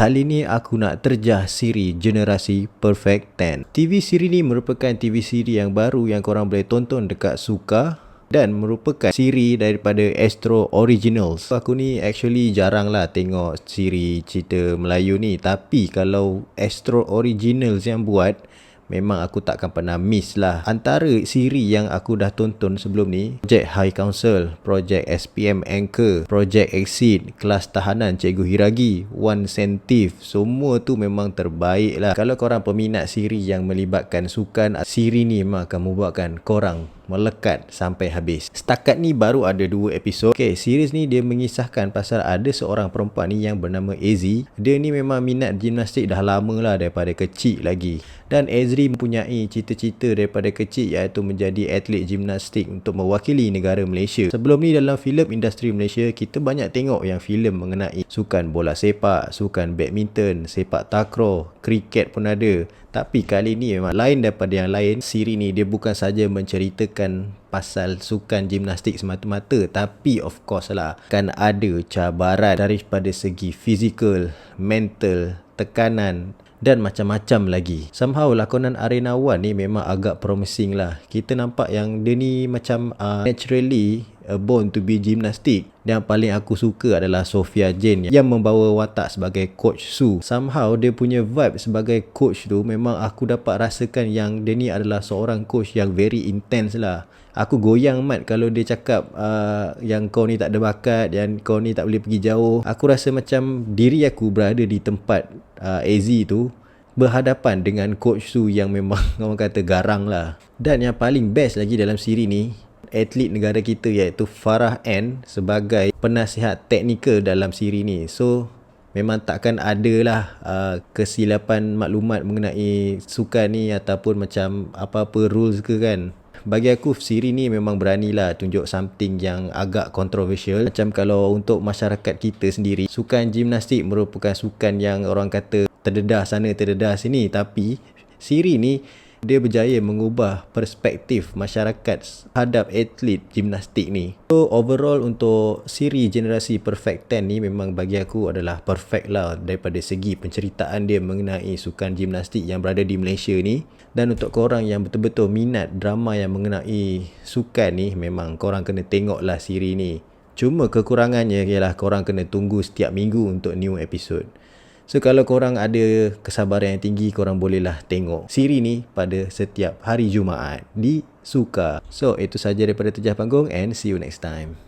Kali ni aku nak terjah siri generasi Perfect 10. TV siri ni merupakan TV siri yang baru yang korang boleh tonton dekat Suka dan merupakan siri daripada Astro Originals. Aku ni actually jarang lah tengok siri cerita Melayu ni tapi kalau Astro Originals yang buat memang aku takkan pernah miss lah. Antara siri yang aku dah tonton sebelum ni, Project High Council, Project SPM Anchor, Project Exit, Kelas Tahanan Cikgu Hiragi, One Sentif, semua tu memang terbaik lah. Kalau korang peminat siri yang melibatkan sukan, siri ni memang akan membuatkan korang melekat sampai habis. Setakat ni baru ada dua episod. Okay, series ni dia mengisahkan pasal ada seorang perempuan ni yang bernama Ezi. Dia ni memang minat gimnastik dah lama lah daripada kecil lagi. Dan Ezri mempunyai cita-cita daripada kecil iaitu menjadi atlet gimnastik untuk mewakili negara Malaysia. Sebelum ni dalam filem industri Malaysia, kita banyak tengok yang filem mengenai sukan bola sepak, sukan badminton, sepak takraw, kriket pun ada. Tapi kali ni memang lain daripada yang lain. Siri ni dia bukan saja menceritakan pasal sukan gimnastik semata-mata tapi of course lah kan ada cabaran daripada segi fizikal, mental, tekanan dan macam-macam lagi. Somehow lakonan Arena One ni memang agak promising lah. Kita nampak yang dia ni macam uh, naturally born to be gymnastic. Yang paling aku suka adalah Sofia Jane yang membawa watak sebagai coach Su. Somehow dia punya vibe sebagai coach tu memang aku dapat rasakan yang dia ni adalah seorang coach yang very intense lah. Aku goyang mat kalau dia cakap uh, yang kau ni tak ada bakat, yang kau ni tak boleh pergi jauh. Aku rasa macam diri aku berada di tempat uh, AZ tu berhadapan dengan coach Su yang memang orang kata garang lah. Dan yang paling best lagi dalam siri ni, atlet negara kita iaitu Farah N sebagai penasihat teknikal dalam siri ni. So memang takkan ada lah uh, kesilapan maklumat mengenai sukan ni ataupun macam apa-apa rules ke kan. Bagi aku siri ni memang beranilah tunjuk something yang agak controversial. Macam kalau untuk masyarakat kita sendiri, sukan gimnastik merupakan sukan yang orang kata terdedah sana terdedah sini tapi siri ni dia berjaya mengubah perspektif masyarakat hadap atlet gimnastik ni. So overall untuk siri generasi Perfect 10 ni memang bagi aku adalah perfect lah daripada segi penceritaan dia mengenai sukan gimnastik yang berada di Malaysia ni. Dan untuk korang yang betul-betul minat drama yang mengenai sukan ni memang korang kena tengok lah siri ni. Cuma kekurangannya ialah korang kena tunggu setiap minggu untuk new episode. So kalau korang ada kesabaran yang tinggi korang bolehlah tengok siri ni pada setiap hari Jumaat di Suka. So itu saja daripada Tejah Panggung and see you next time.